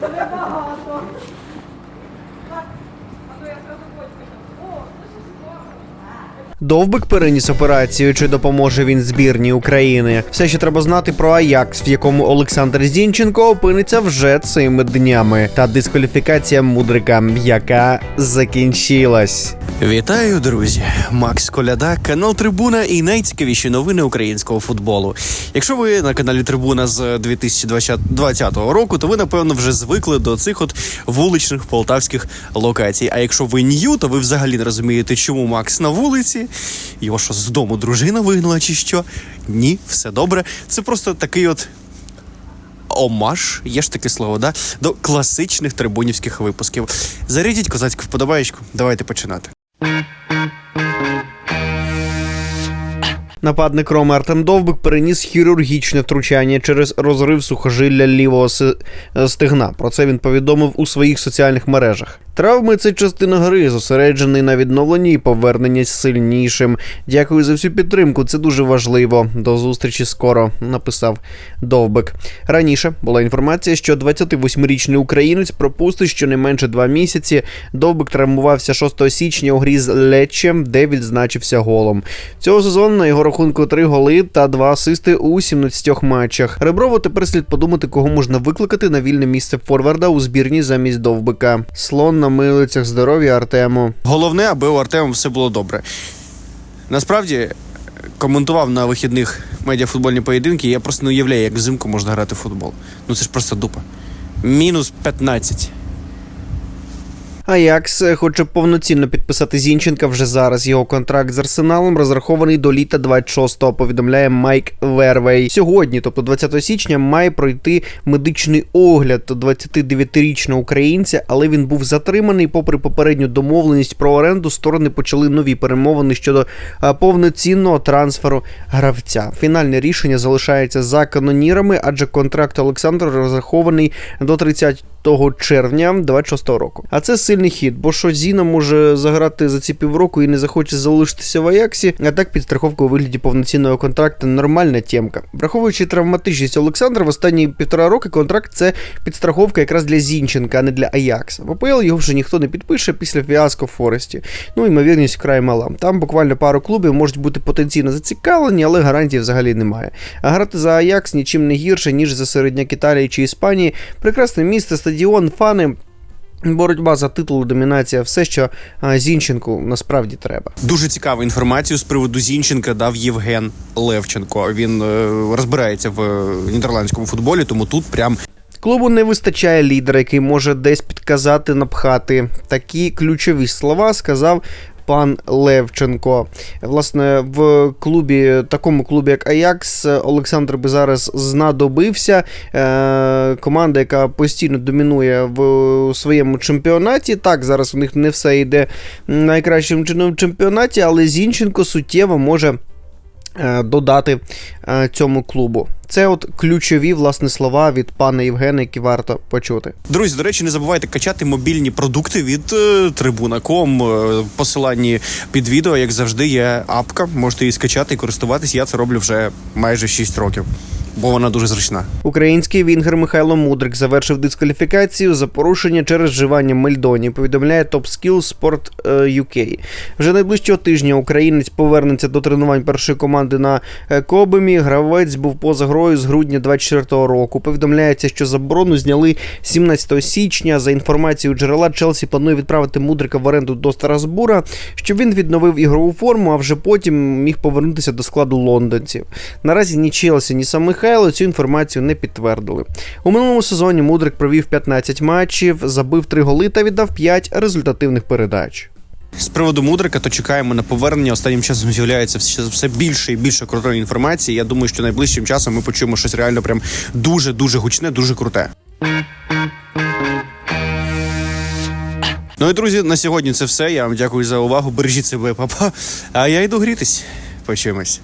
Небагато. Так, а то я зразу почкаю. О, Довбик переніс операцію, чи допоможе він збірній України. Все, що треба знати про Аякс, в якому Олександр Зінченко опиниться вже цими днями, та дискваліфікація мудрика, яка закінчилась. Вітаю, друзі! Макс Коляда, канал Трибуна і найцікавіші новини українського футболу. Якщо ви на каналі Трибуна з 2020 року, то ви напевно вже звикли до цих от вуличних полтавських локацій. А якщо ви нью, то ви взагалі не розумієте, чому Макс на вулиці. Його що з дому дружина вигнала, чи що? Ні, все добре. Це просто такий от омаж, є ж таке слово, да? до класичних трибунівських випусків. Зарядіть козацьку вподобаєчку. Давайте починати. Нападник Роми Артем Довбик переніс хірургічне втручання через розрив сухожилля лівого стегна. Про це він повідомив у своїх соціальних мережах. Травми це частина гри, зосереджений на відновленні і поверненні сильнішим. Дякую за всю підтримку. Це дуже важливо. До зустрічі скоро, написав Довбик. Раніше була інформація, що 28-річний українець пропустить щонайменше два місяці. Довбик травмувався 6 січня у грі з Леччем, де відзначився голом. Цього сезону на його рахунку три голи та два асисти у 17 матчах. Реброву тепер слід подумати, кого можна викликати на вільне місце форварда у збірні замість Довбика. Слон на милицях здоров'я Артему. Головне, аби у Артема все було добре. Насправді, коментував на вихідних медіафутбольні поєдинки, я просто не уявляю, як взимку можна грати в футбол. Ну це ж просто дупа. Мінус 15. Аякс е, хоче повноцінно підписати Зінченка вже зараз. Його контракт з арсеналом розрахований до літа 26-го, повідомляє Майк Вервей. Сьогодні, тобто 20 січня, має пройти медичний огляд 29-річного українця, але він був затриманий. Попри попередню домовленість про оренду, сторони почали нові перемовини щодо е, повноцінного трансферу гравця. Фінальне рішення залишається за канонірами, адже контракт Олександра розрахований до 30 червня 26-го року. А це сильний хід, бо що Зіна може заграти за ці півроку і не захоче залишитися в Аяксі, а так підстраховка у вигляді повноцінного контракту нормальна тємка. Враховуючи травматичність Олександра, в останні півтора роки контракт це підстраховка якраз для Зінченка, а не для Аякса. В АПЛ його вже ніхто не підпише після фіаско в Форесті. Ну ймовірність вкрай мала. Там буквально пару клубів можуть бути потенційно зацікавлені, але гарантій взагалі немає. А грати за Аякс нічим не гірше, ніж за середняк Італії чи Іспанії. Прекрасне місце, стадіон, фани. Боротьба за титул, домінація, все, що а, Зінченку насправді треба. Дуже цікаву інформацію з приводу Зінченка дав Євген Левченко. Він е, розбирається в е, нідерландському футболі, тому тут прям Клубу не вистачає лідера, який може десь підказати, напхати. Такі ключові слова сказав. Пан Левченко. Власне, в клубі, такому клубі, як Аякс, Олександр би зараз знадобився. Е, команда, яка постійно домінує в своєму чемпіонаті. Так, зараз у них не все йде найкращим чином в чемпіонаті, але Зінченко суттєво може додати е, цьому клубу. Це от ключові власне слова від пана Євгена, які варто почути. Друзі, до речі, не забувайте качати мобільні продукти від е, Tribuna.com. Е, Посиланні під відео, як завжди, є апка. Можете її скачати і користуватись. Я це роблю вже майже 6 років, бо вона дуже зручна. Український вінгер Михайло Мудрик завершив дискваліфікацію за порушення через вживання мельдоні. Повідомляє TopSkill Sport е, UK. Вже найближчого тижня українець повернеться до тренувань першої команди на е, Кобимі. Гравець був поза грою з грудня 24-го року. Повідомляється, що заборону зняли 17 січня. За інформацією джерела, Челсі планує відправити Мудрика в оренду до Страсбура, щоб він відновив ігрову форму, а вже потім міг повернутися до складу лондонців. Наразі ні Челсі, ні сам Михайло цю інформацію не підтвердили. У минулому сезоні Мудрик провів 15 матчів, забив 3 голи та віддав 5 результативних передач. З приводу мудрика, то чекаємо на повернення. Останнім часом з'являється все більше і більше крутої інформації. Я думаю, що найближчим часом ми почуємо щось реально прям дуже дуже гучне, дуже круте. Ну і друзі, на сьогодні це все. Я вам дякую за увагу. Бережіть себе, папа. А я йду грітись. Почуємось.